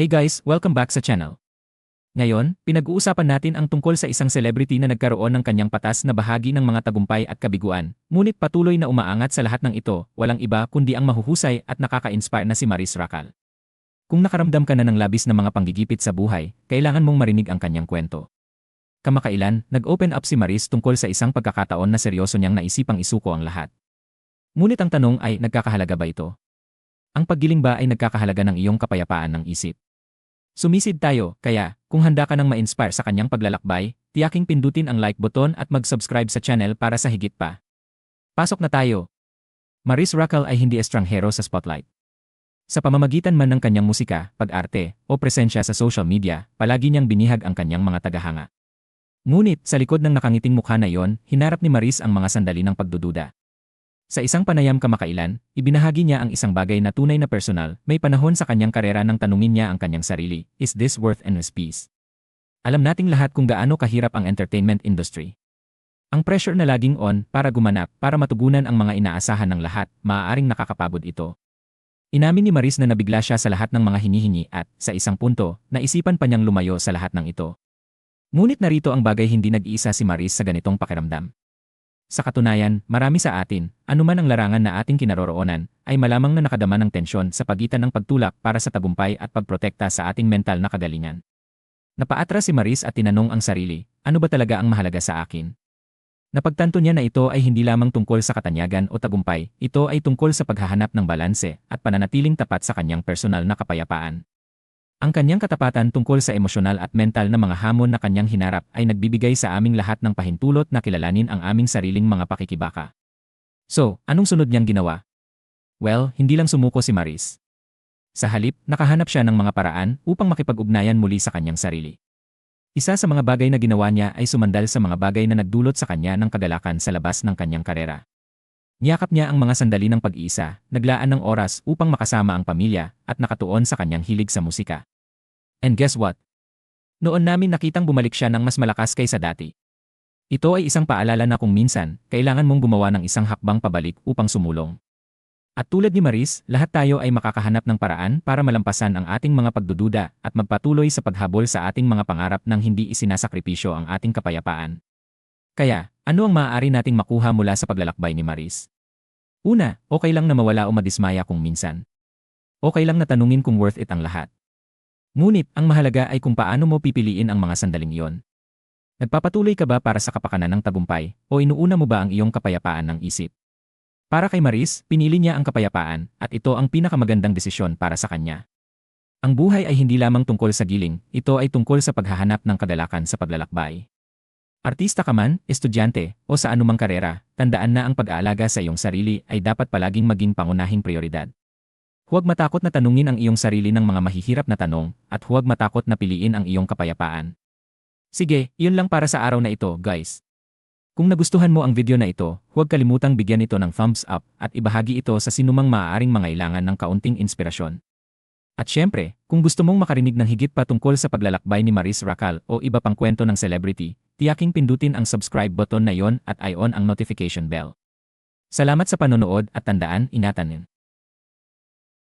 Hey guys, welcome back sa channel. Ngayon, pinag-uusapan natin ang tungkol sa isang celebrity na nagkaroon ng kanyang patas na bahagi ng mga tagumpay at kabiguan, ngunit patuloy na umaangat sa lahat ng ito, walang iba kundi ang mahuhusay at nakaka-inspire na si Maris Racal. Kung nakaramdam ka na ng labis na mga panggigipit sa buhay, kailangan mong marinig ang kanyang kwento. Kamakailan, nag-open up si Maris tungkol sa isang pagkakataon na seryoso niyang naisipang isuko ang lahat. Ngunit ang tanong ay, nagkakahalaga ba ito? Ang paggiling ba ay nagkakahalaga ng iyong kapayapaan ng isip? Sumisid tayo, kaya, kung handa ka nang ma-inspire sa kanyang paglalakbay, tiyaking pindutin ang like button at mag-subscribe sa channel para sa higit pa. Pasok na tayo! Maris Racal ay hindi estranghero sa spotlight. Sa pamamagitan man ng kanyang musika, pag-arte, o presensya sa social media, palagi niyang binihag ang kanyang mga tagahanga. Ngunit, sa likod ng nakangiting mukha na iyon, hinarap ni Maris ang mga sandali ng pagdududa. Sa isang panayam kamakailan, ibinahagi niya ang isang bagay na tunay na personal, may panahon sa kanyang karera nang tanungin niya ang kanyang sarili, is this worth endless peace? Alam nating lahat kung gaano kahirap ang entertainment industry. Ang pressure na laging on para gumanap, para matugunan ang mga inaasahan ng lahat, maaaring nakakapagod ito. Inamin ni Maris na nabigla siya sa lahat ng mga hinihingi at, sa isang punto, naisipan pa niyang lumayo sa lahat ng ito. Ngunit narito ang bagay hindi nag-iisa si Maris sa ganitong pakiramdam. Sa katunayan, marami sa atin, anuman ang larangan na ating kinaroroonan, ay malamang na nakadama ng tensyon sa pagitan ng pagtulak para sa tagumpay at pagprotekta sa ating mental na kagalingan. Napaatras si Maris at tinanong ang sarili, ano ba talaga ang mahalaga sa akin? Napagtanto niya na ito ay hindi lamang tungkol sa katanyagan o tagumpay, ito ay tungkol sa paghahanap ng balanse at pananatiling tapat sa kanyang personal na kapayapaan. Ang kanyang katapatan tungkol sa emosyonal at mental na mga hamon na kanyang hinarap ay nagbibigay sa aming lahat ng pahintulot na kilalanin ang aming sariling mga pakikibaka. So, anong sunod niyang ginawa? Well, hindi lang sumuko si Maris. Sa halip, nakahanap siya ng mga paraan upang makipag-ugnayan muli sa kanyang sarili. Isa sa mga bagay na ginawa niya ay sumandal sa mga bagay na nagdulot sa kanya ng kagalakan sa labas ng kanyang karera. Niyakap niya ang mga sandali ng pag-iisa, naglaan ng oras upang makasama ang pamilya, at nakatuon sa kanyang hilig sa musika. And guess what? Noon namin nakitang bumalik siya ng mas malakas kaysa dati. Ito ay isang paalala na kung minsan, kailangan mong gumawa ng isang hakbang pabalik upang sumulong. At tulad ni Maris, lahat tayo ay makakahanap ng paraan para malampasan ang ating mga pagdududa at magpatuloy sa paghabol sa ating mga pangarap nang hindi isinasakripisyo ang ating kapayapaan. Kaya, ano ang maaari nating makuha mula sa paglalakbay ni Maris? Una, okay lang na mawala o madismaya kung minsan. Okay lang na tanungin kung worth it ang lahat. Ngunit, ang mahalaga ay kung paano mo pipiliin ang mga sandaling iyon. Nagpapatuloy ka ba para sa kapakanan ng tagumpay, o inuuna mo ba ang iyong kapayapaan ng isip? Para kay Maris, pinili niya ang kapayapaan, at ito ang pinakamagandang desisyon para sa kanya. Ang buhay ay hindi lamang tungkol sa giling, ito ay tungkol sa paghahanap ng kadalakan sa paglalakbay. Artista ka man, estudyante, o sa anumang karera, tandaan na ang pag-aalaga sa iyong sarili ay dapat palaging maging pangunahing prioridad. Huwag matakot na tanungin ang iyong sarili ng mga mahihirap na tanong, at huwag matakot na piliin ang iyong kapayapaan. Sige, iyon lang para sa araw na ito, guys. Kung nagustuhan mo ang video na ito, huwag kalimutang bigyan ito ng thumbs up at ibahagi ito sa sinumang maaaring mangailangan ng kaunting inspirasyon. At syempre, kung gusto mong makarinig ng higit pa tungkol sa paglalakbay ni Maris Racal o iba pang kwento ng celebrity, tiyaking pindutin ang subscribe button na yon at i-on ang notification bell. Salamat sa panonood at tandaan, ingatan